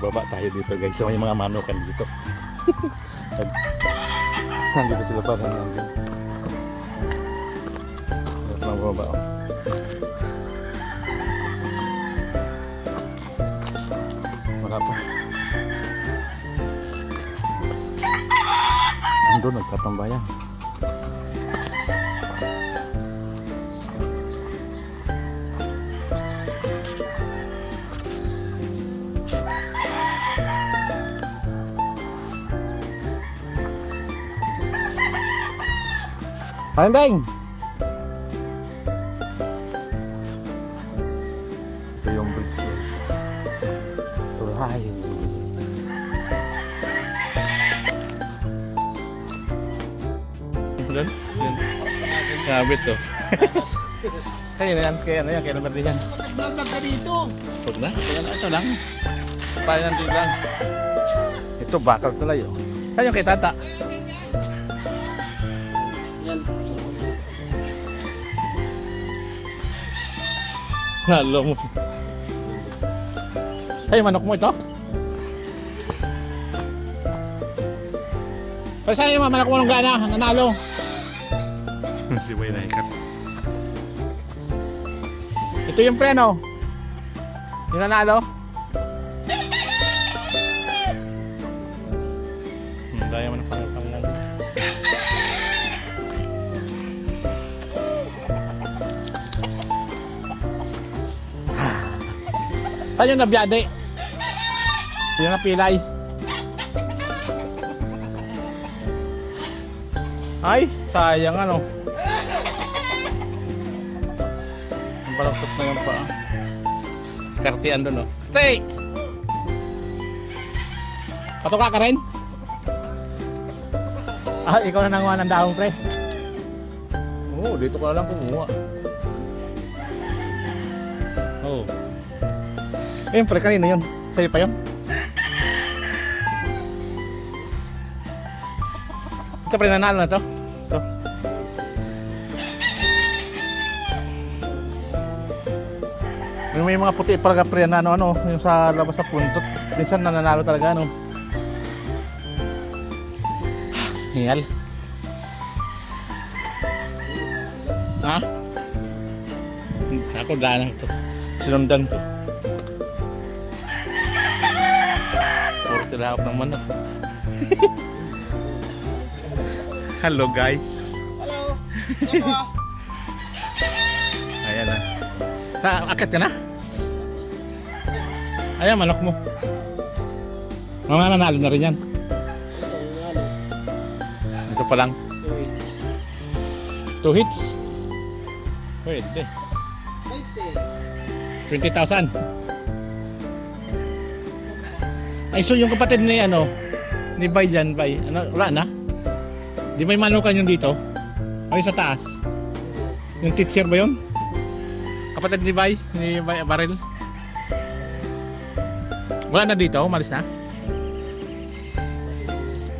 Baba tayo dito guys. So may mga manukan dito. nandito sila pa nandito. Ito lang baba. oh. Nagkatambayan. Pandeng! Ito yung bridge guys. Tulay. Doon? Doon. Sabit to. Kaya na yan, kaya na yan, kaya naman din yan. Vlog ka dito. Huwag na, kaya na, ito lang. Paano din lang. Ito, bakal tulay oh. Saan yung kay tata? Nalo mo. Ay, manok mo ito? Ay, saan yung manok mo nung gana? Nanalo. si Way na ikat. Ito yung preno. Yung nanalo. Saan yung nabiyade? Yung napilay. Ay, sayang ano. Ang balaktot na yung paa. Kartian doon oh. Tay! Patuka ka rin? Ah, ikaw na nanguha ng dahong pre. Oo, oh, dito ka lang kumuha. Oo. Oh. Eh, pre, kanino yun? Sa'yo pa yun? Ito pre, nanalo na to. Ito. Yung may mga puti talaga pre na ano, ano, yung sa labas sa puntot. Minsan nananalo talaga ano. Hingal. Ha? Sa ako daan ito. Sinundan ko. Tilahap ng manok. Hello guys. Hello. Ayan na. Sa akit ka na? Ayan manok mo. Mga nanalo na rin yan. Ito pa lang. Two hits. Pwede. 20,000. Ay, so yung kapatid ni ano, ni Bay dyan, Bay, ano, wala na? Di may manukan yung dito? Ay, sa taas? Yung teacher ba yun? Kapatid ni Bay, ni Bay Baril? Wala na dito, umalis na?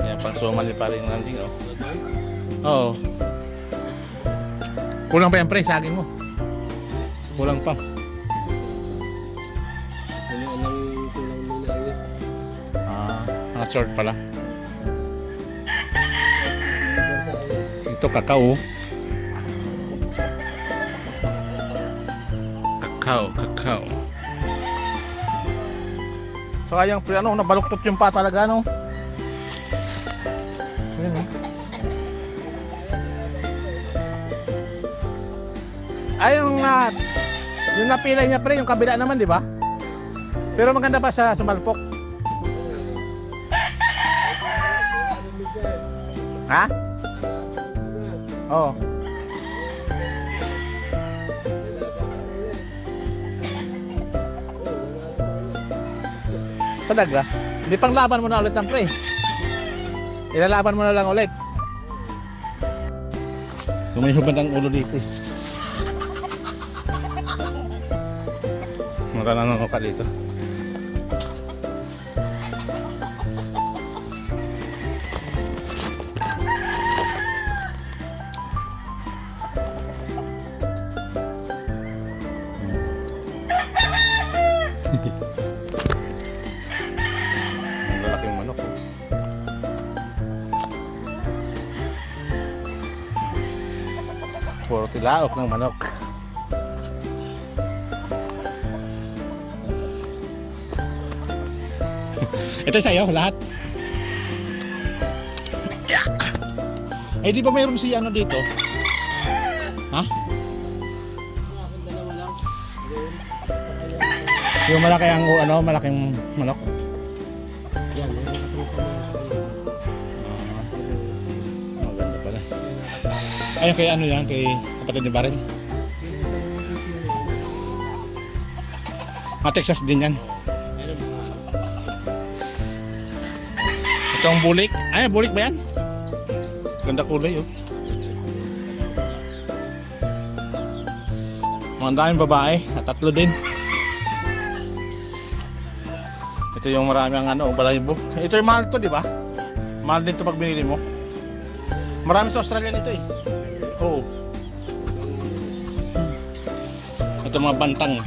Yan, pang sumal ni pare yung landing, oh. Oo. Kulang pa yan, pre, sa akin mo. Kulang pa. Ah, short pala. Ito kakao. Kakao, kakao. Sayang pre, ano, nabaluktot yung pa talaga, no? Ayun, oh. Ay, yung, ah, yung napilay niya pre, yung kabila naman, di ba? Pero maganda pa sa sumalpok. Ha? Oo. Talaga? Hindi pang laban mo na ulit ang. Ilalaban mo na lang ulit. Tumihubad ang ulo dito eh. Mura na ako ka dito. Ang lalaking manok oh. Puro tilaok ng manok. Ito sa'yo, lahat. Eh, di ba mayroon si ano dito? Ha? Yung malaki ang ano, malaking manok. Yan, yung nakatupa mo sa. Oh, ganda pala. Ayun kay ano yan, kay kapatid ni Barren. Mga Texas din yan. Meron mga Ito ang bulik. Ay, bulik ba yan? Ganda kulay oh. Mga daming babae, at tatlo din. Ito yung marami ang ano, balahibo. Ito yung mahal to, di ba? Mahal din to pag binili mo. Marami sa Australia nito eh. Oo. Ito mga bantang.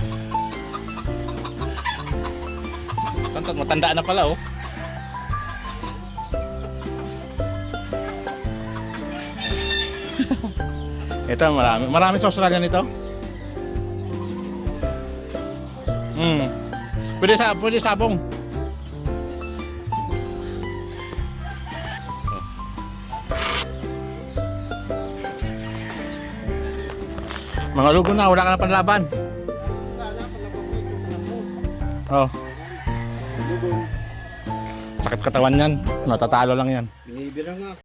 Matanda, matanda na pala oh. Ito marami. Marami sa Australia nito. Hmm. Pwede sa pwede sabong. Mga lugo na, wala ka na panlaban. Oh, sakit katawan yan. Natatalo lang yan. Binibira nga.